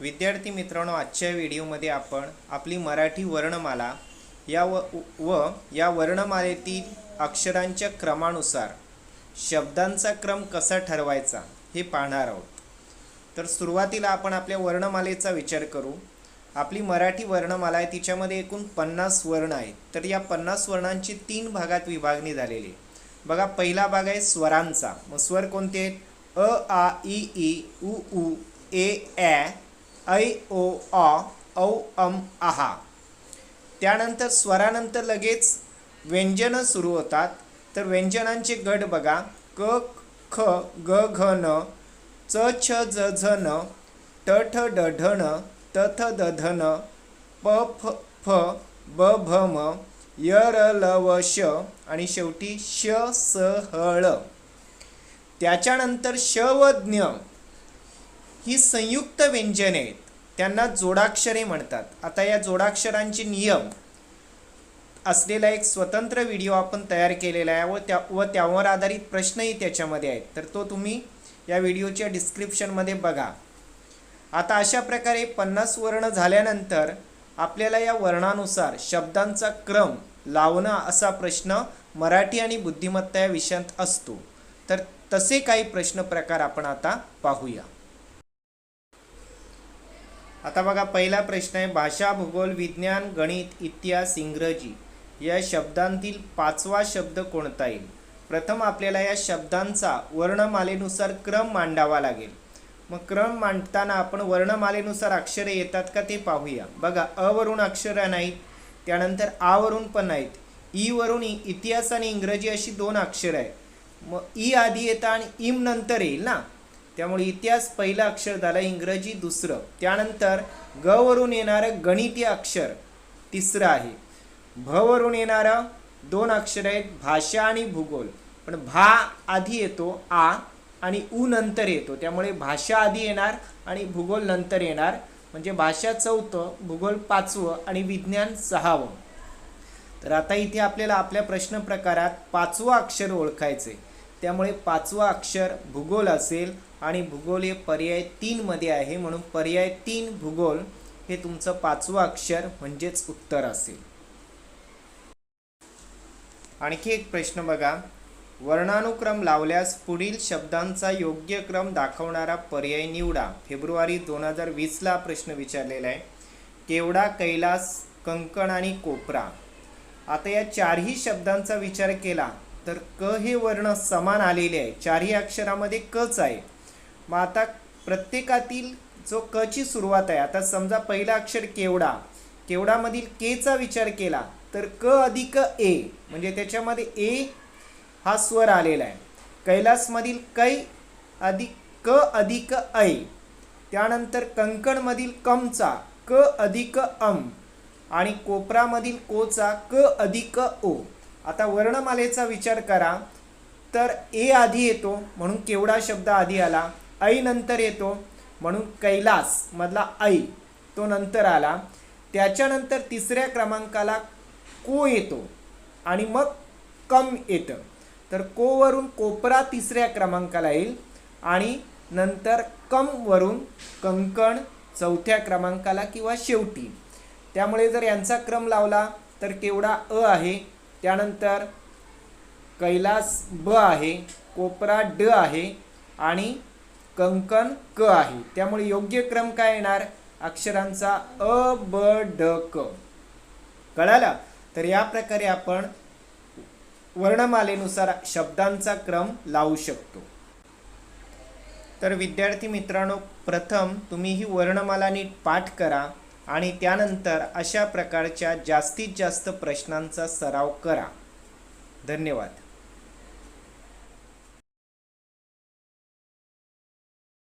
विद्यार्थी मित्रांनो आजच्या व्हिडिओमध्ये आपण आपली मराठी वर्णमाला या व व या वर्णमालेतील अक्षरांच्या क्रमानुसार शब्दांचा क्रम कसा ठरवायचा हे पाहणार आहोत. तर सुरुवातीला आपण आपल्या वर्णमालेचा विचार करू. आपली मराठी वर्णमाला आहे तिच्यामध्ये एकूण पन्नास वर्ण आहेत. तर या पन्नास वर्णांची तीन भागात विभागणी झालेली आहे. बघा पहिला भाग आहे स्वरांचा. मग स्वर कोणते आहेत? अ आ ई ई उ उ ए ॲ ऐ ओ ऑ औ अम आहा. त्यानंतर स्वरानंतर लगेच व्यंजनं सुरू होतात. तर व्यंजनांचे गट बघा. क ख ग घ न च छ ज झ न ट ठ ड ढ न त थ द ध न प फ फ ब भ म य र ल व श आणि शेवटी श स ह ळ. त्याच्यानंतर श व ज्ञ ही संयुक्त व्यंजने आहेत. त्यांना जोडाक्षरे म्हणतात. आता या जोडाक्षरांचे नियम असलेला एक स्वतंत्र व्हिडिओ आपण तयार केलेला आहे व त्या व त्यावर आधारित प्रश्नही त्याच्यामध्ये आहेत. तर तो तुम्ही या व्हिडिओच्या डिस्क्रिप्शनमध्ये बघा. आता अशा प्रकारे पन्नास वर्ण झाल्यानंतर आपल्याला या वर्णानुसार शब्दांचा क्रम लावणं असा प्रश्न मराठी आणि बुद्धिमत्ता या विषयात असतो. तर तसे काही प्रश्न प्रकार आपण आता पाहूया. आता बघा पहिला प्रश्न आहे भाषा भूगोल विज्ञान गणित इतिहास इंग्रजी. या शब्दांतील पाचवा शब्द कोणता येईल? प्रथम आपल्याला या शब्दांचा वर्णमालेनुसार क्रम मांडावा लागेल. मग क्रम मांडताना आपण वर्णमालेनुसार अक्षरे येतात का ते पाहूया. बघा अ अक्षरं नाहीत त्यानंतर आवरून पण नाहीत. ई इतिहास आणि इंग्रजी अशी दोन अक्षरं आहेत. मग ई आधी येतं आणि इम नंतर येईल ना? त्यामुळे इतिहास पहिलं अक्षर झालं इंग्रजी दुसरं. त्यानंतर ग वरून येणारं गणितीय अक्षर तिसरं आहे. भ वरून येणारं दोन अक्षर आहेत भाषा आणि भूगोल. पण भा आधी येतो आ आणि उ नंतर येतो. त्यामुळे भाषा आधी येणार आणि भूगोल नंतर येणार. म्हणजे भाषा चौथं भूगोल पाचवं आणि विज्ञान सहावं. तर आता इथे आपल्याला आपल्या प्रश्न प्रकारात पाचवं अक्षर ओळखायचे त्यामुळे पाचवं अक्षर भूगोल असेल आणि भूगोल हे पर्याय तीनमध्ये आहे म्हणून पर्याय तीन भूगोल हे तुमचं पाचवं अक्षर म्हणजेच उत्तर असेल. आणखी एक प्रश्न बघा. वर्णानुक्रम लावल्यास पुढील शब्दांचा योग्य क्रम दाखवणारा पर्याय निवडा. फेब्रुवारी दोन हजार वीसला प्रश्न विचारलेला आहे. केवडा कैलास कंकण आणि कोपरा. आता या चारही शब्दांचा विचार केला. तर क हे वर्ण समान आलेले आहे. चारही अक्षरामध्ये कच आहे. मग आता प्रत्येकातील जो क ची सुरुवात आहे आता समजा पहिला अक्षर केवडा. केवडामधील केचा विचार केला तर क अधिक ए म्हणजे त्याच्यामध्ये ए हा स्वर आलेला आहे. कैलासमधील कै अधिक क अधिक ऐ. त्यानंतर कंकणमधील कमचा क अधिक अम. आणि कोपरामधील कोचा क अधिक ओ. आता वर्णमालेचा विचार करा. तर ए आधी येतो म्हणून केवढा शब्द आधी आला? ऐ नंतर येतो म्हणून कैलास मधला ऐ तो नंतर आला. त्याच्यानंतर तिसऱ्या क्रमांकाला को येतो आणि मग कम येतं. तर कोवरून कोपरा तिसऱ्या क्रमांकाला येईल आणि नंतर कमवरून कंकण चौथ्या क्रमांकाला किंवा शेवटी. त्यामुळे जर यांचा क्रम लावला तर केवढा अ आहे? त्यानंतर कैलास ब आहे कोपरा ड आहे आणि कंकण क आहे. त्यामुळे योग्य क्रम काय येणार? अक्षरांचा अ ब ड क. कळालं? तर या प्रकारे आपण वर्णमालेनुसार शब्दांचा क्रम लावू शकतो. तर विद्यार्थी मित्रांनो प्रथम तुम्ही ही वर्णमाला नीट पाठ करा. आणि त्यानंतर अशा प्रकारच्या जास्तीत जास्त प्रश्नांचा सराव करा. धन्यवाद.